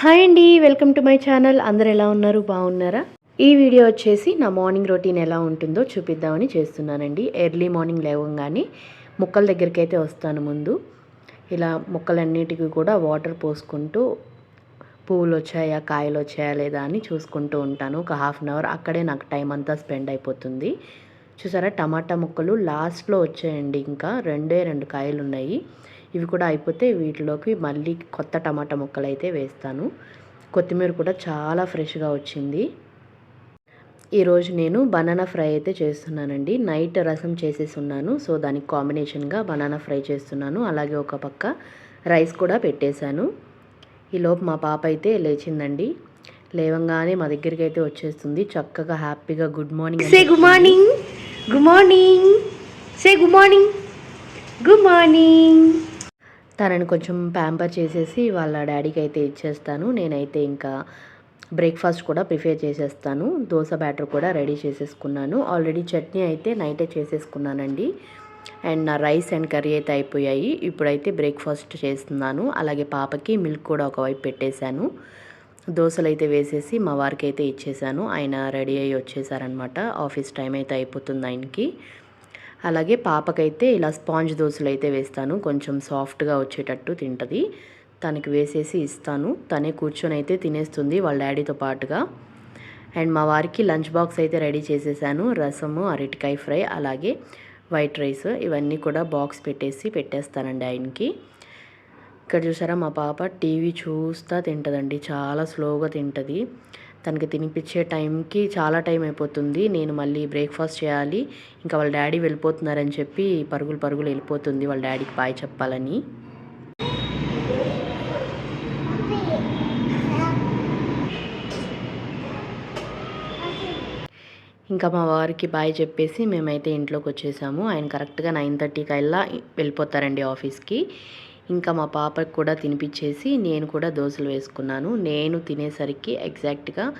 Hi అండి welcome to my channel. అందరు ఎలా ఉన్నారు? బాగున్నారా? ఈ వీడియో వచ్చేసి నా మార్నింగ్ రొటీన్ ఎలా ఉంటుందో చూపిద్దామని చేస్తున్నానండి. ఎర్లీ మార్నింగ్ లేవగానే మొక్కల దగ్గరికి అయితే వస్తాను ముందు. ఇలా మొక్కలన్నిటికీ కూడా వాటర్ పోసుకుంటూ పువ్వులు వచ్చాయా కాయలు వచ్చాయా లేదా అని చూసుకుంటూ ఉంటాను. ఒక హాఫ్ అన్ అవర్ అక్కడే నాకు టైం అంతా స్పెండ్ అయిపోతుంది. చూసారా టమాటా ముక్కలు లాస్ట్లో వచ్చాయండి. ఇంకా రెండే రెండు కాయలు ఉన్నాయి ఇవి కూడా అయిపోతే వీటిలోకి మళ్ళీ కొత్త టమాటా ముక్కలు అయితే వేస్తాను. కొత్తిమీర కూడా చాలా ఫ్రెష్గా వచ్చింది. ఈరోజు నేను బనానా ఫ్రై అయితే చేస్తున్నానండి. నైట్ రసం చేసేసి ఉన్నాను. సో దానికి కాంబినేషన్గా బనానా ఫ్రై చేస్తున్నాను. అలాగే ఒక పక్క రైస్ కూడా పెట్టేశాను. ఈలోపు మా పాప అయితే లేచిందండి. లేవంగానే మా దగ్గరికి అయితే వచ్చేస్తుంది. చక్కగా హ్యాపీగా good morning say good morning good morning say good morning good morning తనని కొంచెం ప్యాంపర్ చేసేసి వాళ్ళ డాడీకి అయితే ఇచ్చేస్తాను. నేనైతే ఇంకా బ్రేక్ఫాస్ట్ కూడా ప్రిపేర్ చేసేస్తాను. దోశ బ్యాటర్ కూడా రెడీ చేసేసుకున్నాను. ఆల్రెడీ చట్నీ అయితే నైటే చేసేసుకున్నానండి. అండ్ నా రైస్ అండ్ కర్రీ అయితే అయిపోయాయి. ఇప్పుడైతే బ్రేక్ఫాస్ట్ చేస్తున్నాను. అలాగే పాపకి మిల్క్ కూడా ఒకవైపు పెట్టేశాను. దోశలు అయితే వేసేసి మా వారికి అయితే ఇచ్చేసాను ఆయన రెడీ అయ్యి వచ్చేసారనమాట ఆఫీస్ టైం అయితే అయిపోతుంది ఆయనకి. అలాగే పాపకైతే ఇలా స్పాంజ్ దోశలు అయితే వేస్తాను. కొంచెం సాఫ్ట్గా వచ్చేటట్టు తింటుంది. తనకి వేసేసి ఇస్తాను. తనే కూర్చొని అయితే తినేస్తుంది వాళ్ళ డాడీతో పాటుగా. అండ్ మా వారికి లంచ్ బాక్స్ అయితే రెడీ చేసేసాను. రసము అరటికాయ ఫ్రై అలాగే వైట్ రైస్ ఇవన్నీ కూడా బాక్స్ పెట్టేసి పెట్టేస్తానండి ఆయనకి. ఇక్కడ చూసారా మా పాప టీవీ చూస్తూ తింటుందండి. చాలా స్లోగా తింటుంది. తనకి తినిపించే టైంకి చాలా టైం అయిపోతుంది. నేను మళ్ళీ బ్రేక్ఫాస్ట్ చేయాలి. ఇంకా వాళ్ళ డాడీ వెళ్ళిపోతున్నారని చెప్పి పరుగులు పరుగులు వెళ్ళిపోతుంది వాళ్ళ డాడీకి బాయ్ చెప్పాలని. ఇంకా మా వారికి బాయ్ చెప్పేసి మేమైతే ఇంట్లోకి వచ్చేసాము. ఆయన కరెక్ట్గా నైన్ థర్టీకి అలా వెళ్ళిపోతారండి ఆఫీస్కి. ఇంకా మా పాపకి కూడా తినిపించేసి నేను కూడా దోశలు వేసుకున్నాను. నేను తినేసరికి ఎగ్జాక్ట్గా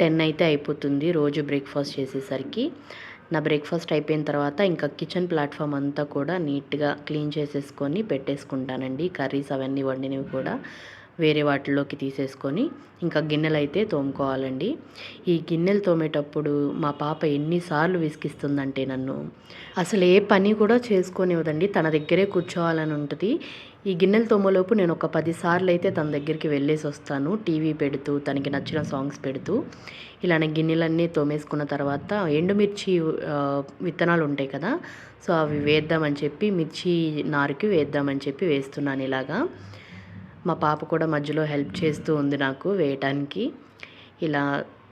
టెన్ అయితే అయిపోతుంది రోజు బ్రేక్ఫాస్ట్ చేసేసరికి. నా బ్రేక్ఫాస్ట్ అయిపోయిన తర్వాత ఇంకా కిచెన్ ప్లాట్ఫామ్ అంతా కూడా నీట్గా క్లీన్ చేసేసుకొని పెట్టేసుకుంటానండి. కర్రీస్ అవన్నీ వండినవి కూడా. వేరే వాటిలోకి తీసేసుకొని ఇంకా గిన్నెలు అయితే తోముకోవాలండి. ఈ గిన్నెలు తోమేటప్పుడు మా పాప ఎన్నిసార్లు విసిగిస్తుందంటే నన్ను. అసలు ఏ పని కూడా చేసుకొనివ్వదండి. తన దగ్గరే కూర్చోవాలని ఉంటుంది. ఈ గిన్నెలు తోమలోపు నేను ఒక పదిసార్లు అయితే తన దగ్గరికి వెళ్ళేసి వస్తాను. టీవీ పెడుతూ తనకి నచ్చిన సాంగ్స్ పెడుతూ. ఇలానే గిన్నెలన్నీ తోమేసుకున్న తర్వాత ఎండుమిర్చి విత్తనాలు ఉంటాయి కదా సో అవి వేద్దామని చెప్పి మిర్చి నారుకి వేద్దామని చెప్పి వేస్తున్నాను ఇలాగా. మా పాప కూడా మధ్యలో హెల్ప్ చేస్తూ ఉంది నాకు వేయటానికి. ఇలా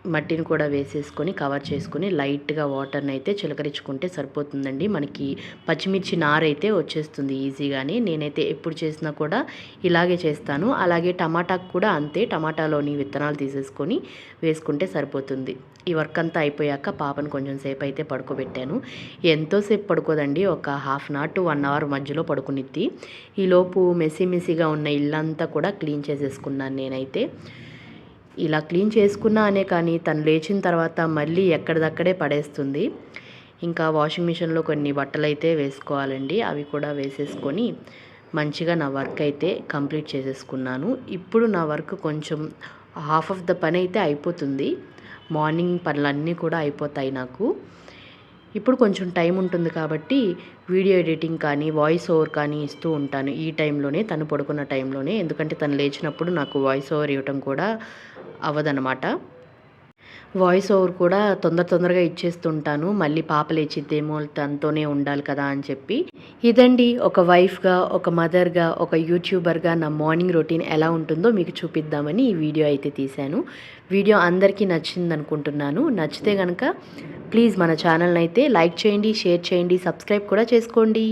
మట్టిని కూడా వేసేసుకొని కవర్ చేసుకొని లైట్గా వాటర్ని అయితే చిలకరించుకుంటే సరిపోతుందండి. మనకి పచ్చిమిర్చి నారైతే వచ్చేస్తుంది ఈజీగానే. నేనైతే ఎప్పుడు చేసినా కూడా ఇలాగే చేస్తాను. అలాగే టమాటాకు కూడా అంతే టమాటాలోని విత్తనాలు తీసేసుకొని వేసుకుంటే సరిపోతుంది. ఈ వర్క్ అంతా అయిపోయాక పాపను కొంచెం సేపు అయితే పడుకోబెట్టాను ఎంతోసేపు పడుకోదండి. ఒక half an hour to one hour మధ్యలో పడుకునిద్ది. ఈలోపు మెస్సీ మెస్సీగా ఉన్న ఇల్లంతా కూడా క్లీన్ చేసేసుకున్నాను నేనైతే. ఇలా క్లీన్ చేసుకున్నా అనే కానీ తను లేచిన తర్వాత మళ్ళీ ఎక్కడిదక్కడే పడేస్తుంది. ఇంకా వాషింగ్ మిషన్లో కొన్ని బట్టలు అయితే వేసుకోవాలండి. అవి కూడా వేసేసుకొని మంచిగా నా వర్క్ అయితే కంప్లీట్ చేసేసుకున్నాను. ఇప్పుడు నా వర్క్ కొంచెం హాఫ్ ఆఫ్ ద పని అయితే అయిపోతుంది. మార్నింగ్ పనులన్నీ కూడా అయిపోతాయి నాకు. ఇప్పుడు కొంచెం టైం ఉంటుంది కాబట్టి వీడియో ఎడిటింగ్ కానీ వాయిస్ ఓవర్ కానీ ఇస్తూ ఉంటాను. ఈ టైంలోనే తను పడుకున్న టైంలోనే. ఎందుకంటే తను లేచినప్పుడు నాకు వాయిస్ ఓవర్ ఇవ్వటం కూడా అవ్వదనమాట వాయిస్ ఓవర్ కూడా తొందర తొందరగా ఇచ్చేస్తుంటాను. మళ్ళీ పాప లేచిద్దేమో తనతోనే ఉండాలి కదా అని చెప్పి. ఇదండి ఒక వైఫ్గా ఒక మదర్గా ఒక యూట్యూబర్గా నా మార్నింగ్ రొటీన్ ఎలా ఉంటుందో మీకు చూపిద్దామని ఈ వీడియో అయితే తీశాను. వీడియో అందరికీ నచ్చింది అనుకుంటున్నాను. నచ్చితే కనుక ప్లీజ్ మన ఛానల్ని అయితే లైక్ చేయండి షేర్ చేయండి సబ్స్క్రైబ్ కూడా చేసుకోండి.